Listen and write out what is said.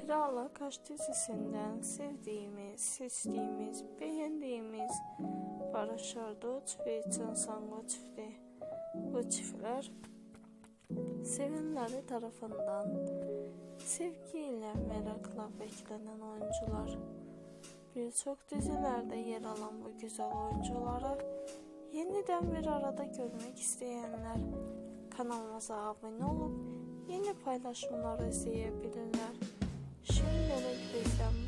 Kiralık Kaş dizisinden sevdiğimiz, seçtiğimiz, beğendiğimiz Barış Arduç ve Can Sango çifti. Bu çiftler sevenleri tarafından sevgiyle merakla beklenen oyuncular. Birçok dizilerde yer alan bu güzel oyuncuları yeniden bir arada görmek isteyenler kanalımıza abone olup yeni paylaşımları izleyebilirler. Şimdi ne bekleyeceğim?